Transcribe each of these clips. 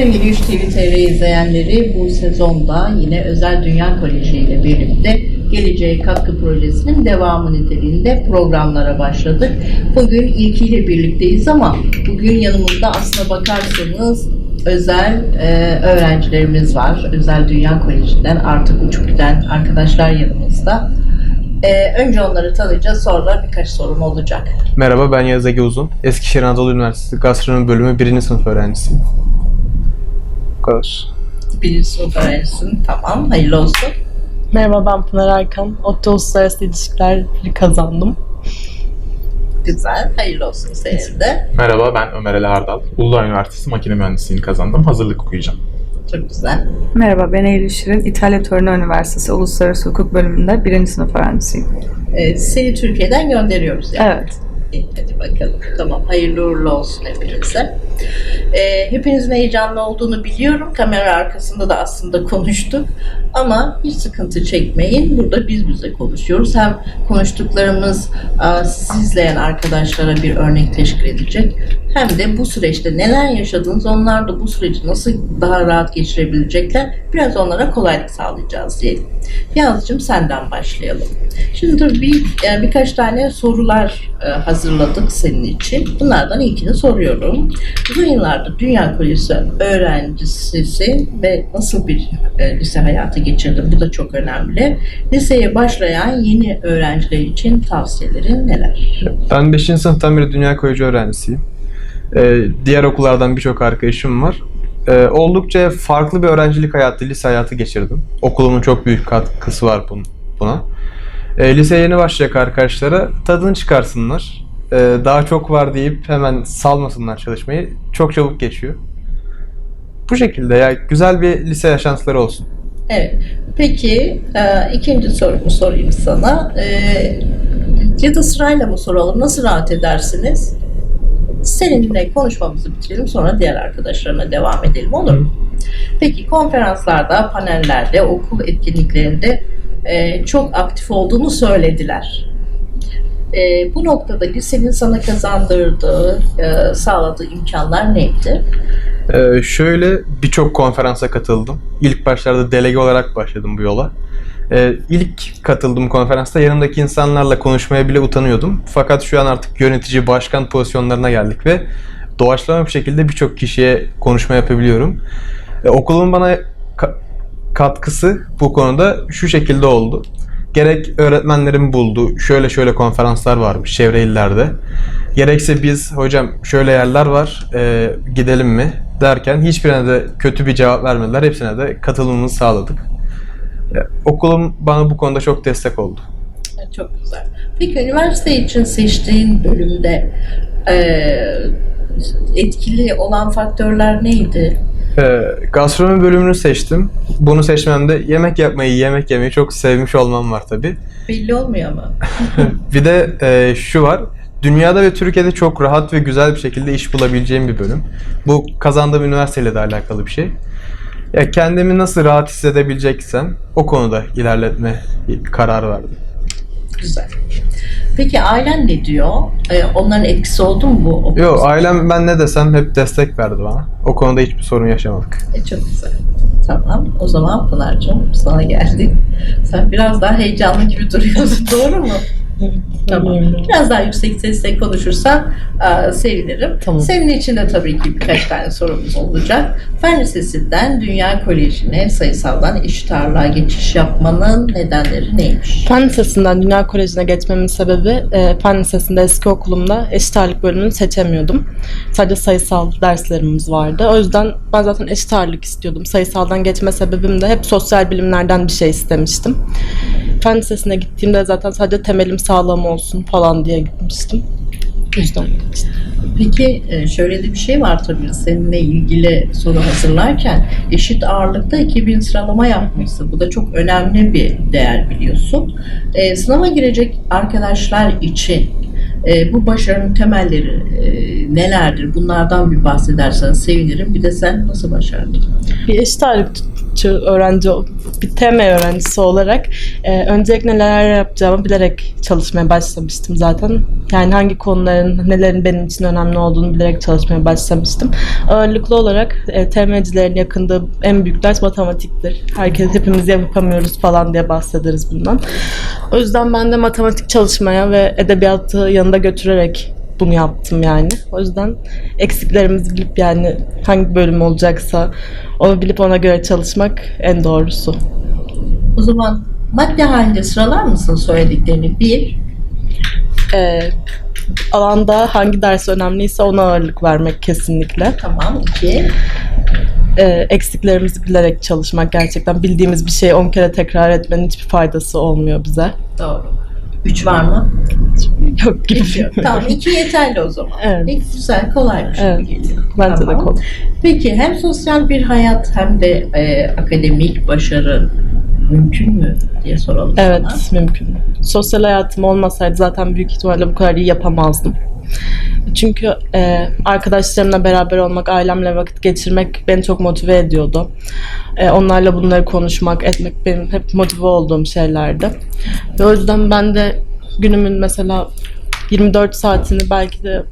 Sevgili 3 TV TR izleyenleri bu sezonda yine Özel Dünya Koleji ile birlikte Geleceğe Katkı Projesi'nin devamı niteliğinde programlara başladık. Bugün ilkiyle birlikteyiz ama bugün yanımızda aslına bakarsanız özel e, öğrencilerimiz var. Özel Dünya Koleji'nden artık uçup giden arkadaşlar yanımızda. E, önce onları tanıyacağız sonra birkaç sorun olacak. Merhaba ben Yağız Uzun. Eskişehir Anadolu Üniversitesi Gastronomi Bölümü 1. sınıf öğrencisiyim. Bu kadar. Birinci sınıf öğrencisin. Tamam, hayırlı olsun. Merhaba ben Pınar Erkan. ODTÜ Uluslararası İlişkiler kazandım. Güzel, hayırlı olsun senin de. Merhaba ben Ömer Ali Hardal. Uludağ Üniversitesi Makine Mühendisliğini kazandım. Hazırlık okuyacağım. Çok güzel. Merhaba, ben Eylül Şirin. İtalya Torino Üniversitesi Uluslararası Hukuk Bölümünde birinci sınıf öğrencisiyim. Ee, seni Türkiye'den gönderiyoruz yani. Evet. Hadi bakalım. Tamam, hayırlı uğurlu olsun hepinize. Ee, hepinizin heyecanlı olduğunu biliyorum. Kamera arkasında da aslında konuştuk. Ama hiç sıkıntı çekmeyin. Burada biz bize konuşuyoruz. Hem konuştuklarımız e, sizi izleyen arkadaşlara bir örnek teşkil edecek. Hem de bu süreçte neler yaşadınız, onlar da bu süreci nasıl daha rahat geçirebilecekler, biraz onlara kolaylık sağlayacağız diyelim. Yazcığım senden başlayalım. Şimdi dur bir, yani birkaç tane sorular e, hazırladık senin için. Bunlardan ilkini soruyorum. Uzun yıllardır Dünya Kolejisi öğrencisisin ve nasıl bir e, lise hayatı geçirdin? Bu da çok önemli. Liseye başlayan yeni öğrenciler için tavsiyelerin neler? Ben 5. sınıftan beri Dünya Koleji öğrencisiyim. Ee, diğer okullardan birçok arkadaşım var. Ee, oldukça farklı bir öğrencilik hayatı, lise hayatı geçirdim. Okulumun çok büyük katkısı var bun- buna. Ee, liseye yeni başlayacak arkadaşlara tadını çıkarsınlar. Ee, daha çok var deyip hemen salmasınlar çalışmayı. Çok çabuk geçiyor. Bu şekilde ya güzel bir lise yaşantıları olsun. Evet. Peki e, ikinci sorumu sorayım sana. E, ya da sırayla mı soralım? Nasıl rahat edersiniz? Seninle konuşmamızı bitirelim sonra diğer arkadaşlarına devam edelim olur mu? Peki konferanslarda, panellerde, okul etkinliklerinde e, çok aktif olduğunu söylediler. E, bu noktada lisenin sana kazandırdığı, e, sağladığı imkanlar neydi? Ee, şöyle birçok konferansa katıldım. İlk başlarda delege olarak başladım bu yola. Ee, ilk katıldığım konferansta yanımdaki insanlarla konuşmaya bile utanıyordum. Fakat şu an artık yönetici, başkan pozisyonlarına geldik ve doğaçlama bir şekilde birçok kişiye konuşma yapabiliyorum. Ee, okulumun bana ka- katkısı bu konuda şu şekilde oldu. Gerek öğretmenlerim buldu, şöyle şöyle konferanslar varmış çevre illerde. Gerekse biz hocam şöyle yerler var e, gidelim mi derken hiçbirine de kötü bir cevap vermediler. Hepsine de katılımımızı sağladık. E, okulum bana bu konuda çok destek oldu. Evet, Çok güzel. Peki üniversite için seçtiğin bölümde eee, etkili olan faktörler neydi? E, gastronomi bölümünü seçtim. Bunu seçmemde yemek yapmayı, yemek yemeyi çok sevmiş olmam var tabi. Belli olmuyor mu? Bir de e, şu var. Dünyada ve Türkiye'de çok rahat ve güzel bir şekilde iş bulabileceğim bir bölüm. Bu kazandığım üniversiteyle de alakalı bir şey. Ya kendimi nasıl rahat hissedebileceksem o konuda ilerletme kararı verdim. Güzel. Peki ailen ne diyor? Eee, onların etkisi oldu mu bu? okul Yo sana? ailem ben ne desem hep destek verdi bana. O konuda hiçbir sorun yaşamadık. E, çok güzel. Tamam. O zaman Pınar'cığım sana geldik. Sen biraz daha heyecanlı gibi duruyorsun. Doğru mu? Tamam. Biraz daha yüksek sesle konuşursan aa, sevinirim. Tamam. Senin için de tabii ki birkaç tane sorumuz olacak. Fen Lisesi'nden Dünya Koleji'ne sayısaldan eşit ağırlığa geçiş yapmanın nedenleri neymiş? Fen Lisesi'nden Dünya Koleji'ne geçmemin sebebi e, Fen Lisesi'nde eski okulumda eşit ağırlık bölümünü seçemiyordum. Sadece sayısal derslerimiz vardı. O yüzden ben zaten eşit ağırlık istiyordum. Sayısaldan geçme sebebim de hep sosyal bilimlerden bir şey istemiştim. Fen Lisesi'ne gittiğimde zaten sadece temelim sağlam olsun falan diye gitmiştim. O yüzden. Peki e, şöyle de bir şey var tabii seninle ilgili soru hazırlarken eşit ağırlıkta 2000 sıralama yapmışsın. Bu da çok önemli bir değer biliyorsun. E, sınava girecek arkadaşlar için e, bu başarının temelleri e, nelerdir? Bunlardan bir bahsedersen sevinirim. Bir de sen nasıl başardın? Bir eşit ağırlık öğrenci, bir TM öğrencisi olarak e, öncelikle neler yapacağımı bilerek çalışmaya başlamıştım zaten. Yani hangi konuların, nelerin benim için önemli olduğunu bilerek çalışmaya başlamıştım. Ağırlıklı olarak e, TM'cilerin yakındığı en büyük ders matematiktir. Herkes hepimiz yapamıyoruz falan diye bahsederiz bundan. O yüzden ben de matematik çalışmaya ve edebiyatı yanında götürerek bunu yaptım yani. O yüzden eksiklerimizi bilip yani hangi bölüm olacaksa onu bilip ona göre çalışmak en doğrusu. O zaman madde halinde sıralar mısın söylediklerini? Bir, Ee, alanda hangi ders önemliyse ona ağırlık vermek kesinlikle. tamam. iki, Ee, eksiklerimizi bilerek çalışmak gerçekten bildiğimiz bir şeyi 10 kere tekrar etmenin hiçbir faydası olmuyor bize. doğru. Üç var mı? Yok gibi. Hiç yok. Tamam iki yeterli o zaman. Evet. Peki güzel, kolaymış gibi Evet. geliyor. Bence de Tamam. kolay. Peki hem sosyal bir hayat hem de e, akademik başarı mümkün mü diye soralım Evet sana. mümkün. Sosyal hayatım olmasaydı zaten büyük ihtimalle bu kadar iyi yapamazdım. Çünkü e, arkadaşlarımla beraber olmak, ailemle vakit geçirmek beni çok motive ediyordu. E, onlarla bunları konuşmak, etmek benim hep motive olduğum şeylerdi. Ve o yüzden ben de günümün mesela 24 saatini belki de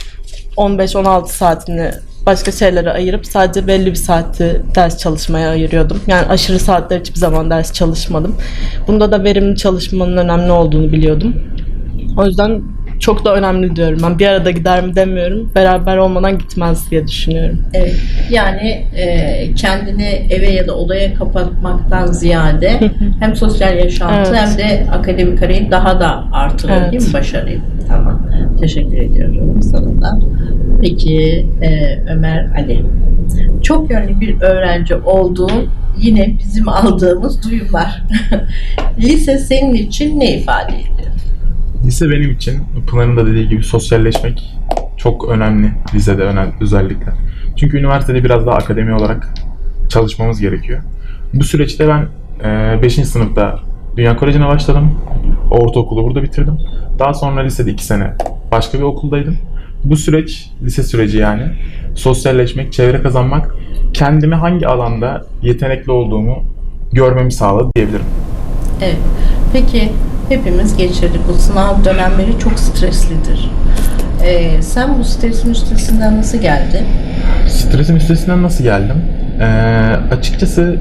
15-16 saatini başka şeylere ayırıp sadece belli bir saati ders çalışmaya ayırıyordum. Yani aşırı saatler hiçbir zaman ders çalışmadım. Bunda da verimli çalışmanın önemli olduğunu biliyordum. O yüzden çok da önemli diyorum. Ben bir arada gider mi demiyorum. Beraber olmadan gitmez diye düşünüyorum. Evet. Yani e, kendini eve ya da odaya kapatmaktan ziyade hem sosyal yaşantı Evet. hem de akademik kariyer daha da artırır Evet. değil mi başarıyı? Tamam. Teşekkür ediyorum sana da. Peki e, Ömer Ali. Çok yönlü bir öğrenci olduğun yine bizim aldığımız duyumlar. Lise senin için ne ifade ediyor? Lise benim için Pınar'ın da dediği gibi sosyalleşmek çok önemli. Lisede önemli özellikle. Çünkü üniversitede biraz daha akademi olarak çalışmamız gerekiyor. Bu süreçte ben 5. sınıfta Dünya Koleji'ne başladım. Ortaokulu burada bitirdim. Daha sonra lisede 2 sene başka bir okuldaydım. Bu süreç, lise süreci yani, sosyalleşmek, çevre kazanmak, kendimi hangi alanda yetenekli olduğumu görmemi sağladı diyebilirim. Evet. Peki hepimiz geçirdik. Bu sınav dönemleri çok streslidir. Ee, sen bu stresin üstesinden nasıl geldin? Stresin üstesinden nasıl geldim? Ee, açıkçası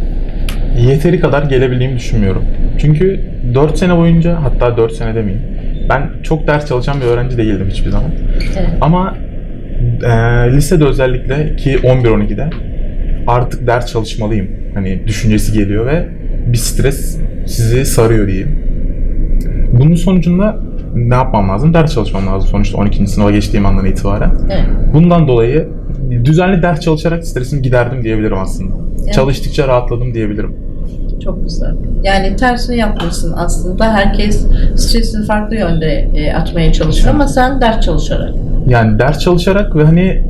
yeteri kadar gelebildiğimi düşünmüyorum. Çünkü 4 sene boyunca, hatta 4 sene demeyeyim, ben çok ders çalışan bir öğrenci değildim hiçbir zaman. Evet. Ama e, lisede özellikle ki 11-12'de artık ders çalışmalıyım. Hani düşüncesi geliyor ve bir stres sizi sarıyor diyeyim. Bunun sonucunda ne yapmam lazım? Ders çalışmam lazım sonuçta 12. sınıfa geçtiğim andan itibaren. Evet. Bundan dolayı düzenli ders çalışarak stresimi giderdim diyebilirim aslında. Evet. Çalıştıkça rahatladım diyebilirim. Çok güzel. Yani tersini yapmışsın aslında. Herkes stresini farklı yönde e, atmaya çalışıyor ama sen ders çalışarak. Yani ders çalışarak ve hani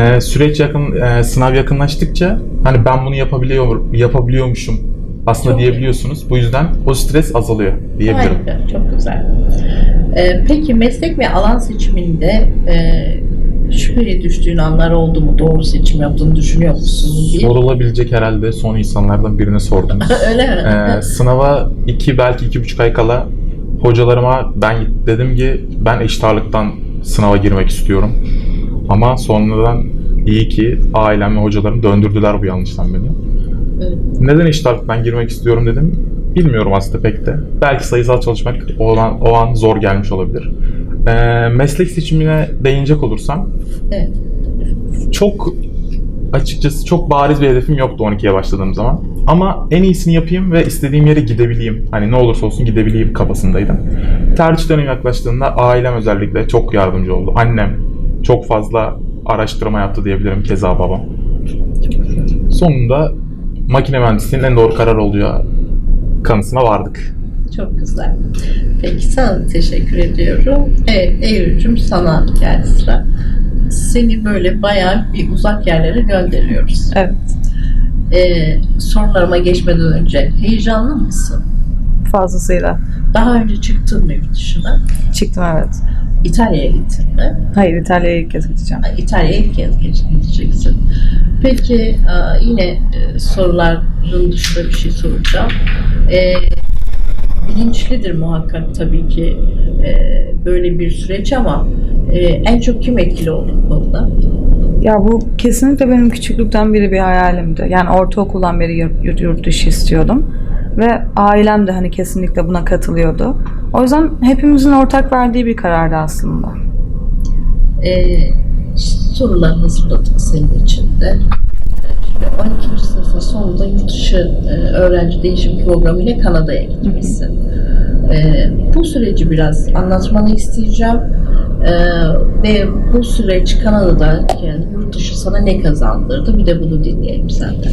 e, süreç yakın e, sınav yakınlaştıkça hani ben bunu yapabiliyor yapabiliyormuşum aslında Çok diyebiliyorsunuz. Bu yüzden o stres azalıyor diyebilirim. Harika, çok güzel. Ee, peki meslek ve alan seçiminde e, şüpheye düştüğün anlar oldu mu? Doğru seçim yaptığını düşünüyor musun? Sorulabilecek herhalde son insanlardan birine sordunuz. Öyle mi? Ee, sınava iki belki iki buçuk ay kala hocalarıma ben dedim ki ben eşit ağırlıktan sınava girmek istiyorum. Ama sonradan iyi ki ailem ve hocalarım döndürdüler bu yanlıştan beni. Evet. Neden eşit ağırlıktan girmek istiyorum dedim. Bilmiyorum aslında pek de. Belki sayısal çalışmak o an, o an zor gelmiş olabilir. Ee, meslek seçimine değinecek olursam Evet. çok açıkçası çok bariz bir hedefim yoktu 12'ye başladığım zaman. Ama en iyisini yapayım ve istediğim yere gidebileyim. Hani ne olursa olsun gidebileyim kafasındaydım. Tercih dönemi yaklaştığında ailem özellikle çok yardımcı oldu. Annem çok fazla araştırma yaptı diyebilirim keza babam. Sonunda makine mühendisliğinin en doğru karar olacağı kanısına vardık. Çok güzel. Peki sana teşekkür ediyorum. Evet Eylül'cüm sana geldi sıra. Seni böyle bayağı bir uzak yerlere gönderiyoruz. Evet. Ee, sorularıma geçmeden önce heyecanlı mısın? Fazlasıyla. Daha önce çıktın mı yurt dışına? Çıktım evet. İtalya'ya gittin mi? Hayır İtalya'ya ilk kez gideceğim. İtalya'ya ilk kez gideceksin. Peki e, yine e, soruların dışında bir şey soracağım. E, bilinçlidir muhakkak tabii ki e, böyle bir süreç ama e, en çok kim etkili oldu bu konuda? Ya bu kesinlikle benim küçüklükten beri bir hayalimdi. Yani ortaokuldan beri yurt, yurt dışı istiyordum. Ve ailem de hani kesinlikle buna katılıyordu. O yüzden hepimizin ortak verdiği bir karardı aslında. e, sorular hazırladık senin için de. Şimdi 12. sınıfın sonunda yurt dışı e, öğrenci değişim programı ile Kanada'ya gitmişsin. E, bu süreci biraz anlatmanı isteyeceğim. E, ve bu süreç Kanada'da yani yurt dışı sana ne kazandırdı? Bir de bunu dinleyelim senden.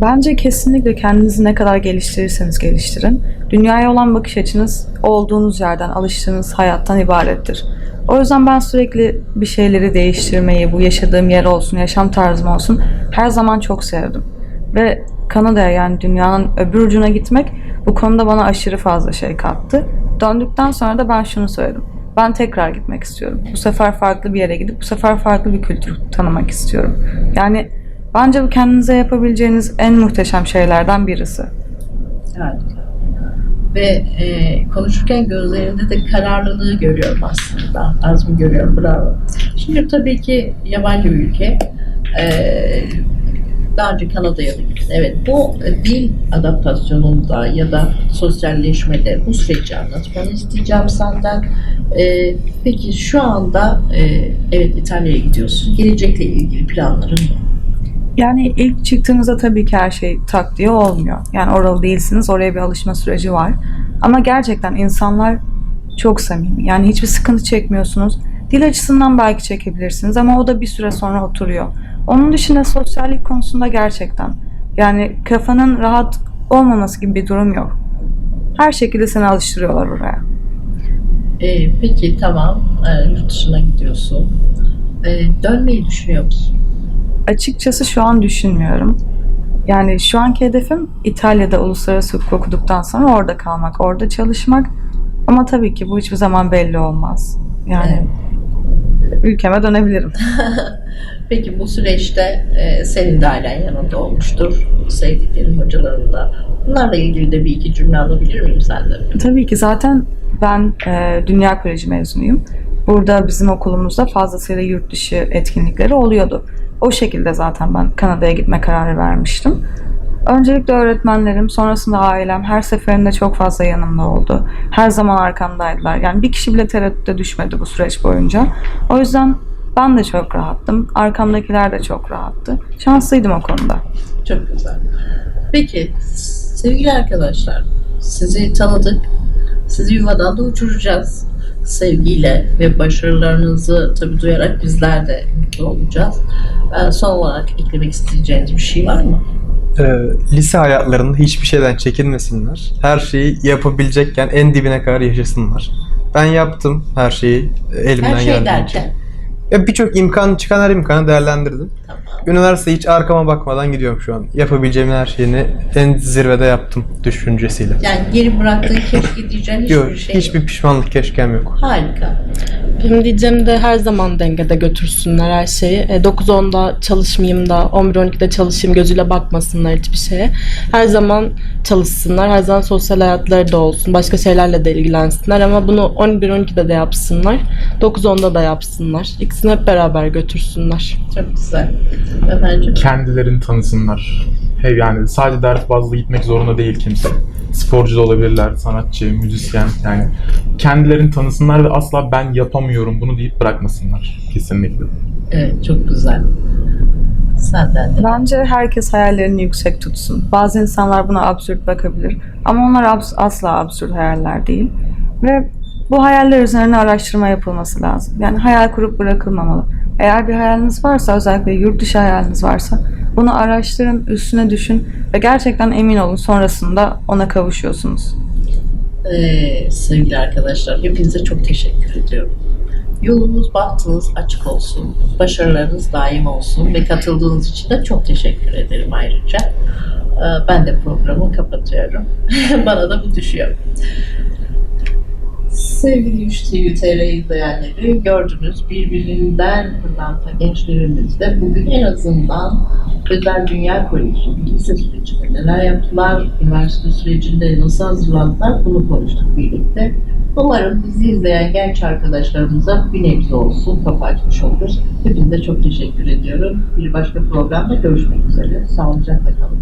Bence kesinlikle kendinizi ne kadar geliştirirseniz geliştirin. Dünyaya olan bakış açınız olduğunuz yerden, alıştığınız hayattan ibarettir. O yüzden ben sürekli bir şeyleri değiştirmeyi, bu yaşadığım yer olsun, yaşam tarzım olsun her zaman çok sevdim. Ve Kanada'ya yani dünyanın öbür ucuna gitmek bu konuda bana aşırı fazla şey kattı. Döndükten sonra da ben şunu söyledim. Ben tekrar gitmek istiyorum. Bu sefer farklı bir yere gidip bu sefer farklı bir kültür tanımak istiyorum. Yani bence bu kendinize yapabileceğiniz en muhteşem şeylerden birisi. Harika. Ve e, konuşurken gözlerinde de kararlılığı görüyorum aslında. Azmi görüyorum. Bravo. Şimdi tabii ki yabancı bir ülke. E, daha önce Kanada'ya da gittin. Evet bu dil adaptasyonunda ya da sosyalleşmede bu süreci anlatmanı isteyeceğim senden. E, peki şu anda e, evet İtalya'ya gidiyorsun. Gelecekle ilgili planların ne? Yani ilk çıktığınızda tabii ki her şey tak diye olmuyor. Yani oralı değilsiniz, oraya bir alışma süreci var. Ama gerçekten insanlar çok samimi. Yani hiçbir sıkıntı çekmiyorsunuz. Dil açısından belki çekebilirsiniz ama o da bir süre sonra oturuyor. Onun dışında sosyallik konusunda gerçekten yani kafanın rahat olmaması gibi bir durum yok. Her şekilde seni alıştırıyorlar oraya. E, peki tamam. E, yurt dışına gidiyorsun. E, dönmeyi düşünüyor musun? Açıkçası şu an düşünmüyorum. Yani şu anki hedefim İtalya'da uluslararası hukuk okuduktan sonra orada kalmak, orada çalışmak. Ama tabii ki bu hiçbir zaman belli olmaz. Yani ülkeme dönebilirim. Peki bu süreçte e, senin de ailen yanında olmuştur. Sevdiklerin, hocaların da. Bunlarla ilgili de bir iki cümle alabilir miyim senden? Tabii ki zaten ben e, Dünya Koleji mezunuyum. Burada bizim okulumuzda fazlasıyla yurt dışı etkinlikleri oluyordu. O şekilde zaten ben Kanada'ya gitme kararı vermiştim. Öncelikle öğretmenlerim, sonrasında ailem her seferinde çok fazla yanımda oldu. Her zaman arkamdaydılar. Yani bir kişi bile tereddüte düşmedi bu süreç boyunca. O yüzden ben de çok rahattım. Arkamdakiler de çok rahattı. Şanslıydım o konuda. Çok güzel. Peki sevgili arkadaşlar sizi tanıdık. Sizi yuvadan da uçuracağız. Sevgiyle ve başarılarınızı tabii duyarak bizler de mutlu olacağız. Ben son olarak eklemek isteyeceğiniz bir şey var mı? Ee, lise hayatlarında hiçbir şeyden çekinmesinler. Her şeyi yapabilecekken en dibine kadar yaşasınlar. Ben yaptım her şeyi elimden Her şey geldiğince. derken. Ya birçok imkan çıkan her imkanı değerlendirdim. Tamam. Üniversite hiç arkama bakmadan gidiyorum şu an. Yapabileceğim her şeyini en zirvede yaptım düşüncesiyle. Yani geri bıraktığın keşke diyeceğin hiçbir Yok, şey hiçbir yok. pişmanlık keşkem yok. Harika. Benim diyeceğim de her zaman dengede götürsünler her şeyi. E, 9-10'da çalışmayayım da 11-12'de çalışayım gözüyle bakmasınlar hiçbir şeye. Her zaman çalışsınlar. Her zaman sosyal hayatları da olsun. Başka şeylerle de ilgilensinler ama bunu 11-12'de de yapsınlar. 9-10'da da yapsınlar. İkisini hep beraber götürsünler. Çok güzel. Ömerciğim. kendilerini tanısınlar. Hey yani sadece ders bazlı gitmek zorunda değil kimse. Sporcu da olabilirler, sanatçı, müzisyen yani. Kendilerini tanısınlar ve asla ben yapamıyorum bunu deyip bırakmasınlar. Kesinlikle. Evet çok güzel. Senden de. Bence herkes hayallerini yüksek tutsun. Bazı insanlar buna absürt bakabilir. Ama onlar abs- asla absürt hayaller değil. Ve bu hayaller üzerine araştırma yapılması lazım. Yani hayal kurup bırakılmamalı. Eğer bir hayaliniz varsa, özellikle yurt dışı hayaliniz varsa bunu araştırın, üstüne düşün ve gerçekten emin olun sonrasında ona kavuşuyorsunuz. Ee, sevgili arkadaşlar hepinize çok teşekkür ediyorum. Yolunuz, bahtınız açık olsun. Başarılarınız daim olsun ve katıldığınız için de çok teşekkür ederim ayrıca. Ee, ben de programı kapatıyorum. Bana da bu düşüyor. Sevgili 3 TV TR izleyenleri gördünüz birbirinden pırlanta gençlerimiz de bugün en azından Özel Dünya Koleji lise sürecinde neler yaptılar, üniversite sürecinde nasıl hazırlandılar bunu konuştuk birlikte. Umarım bizi izleyen genç arkadaşlarımıza bir nebze olsun kafa açmış oluruz. Hepinize çok teşekkür ediyorum. Bir başka programda görüşmek üzere. Sağlıcakla kalın.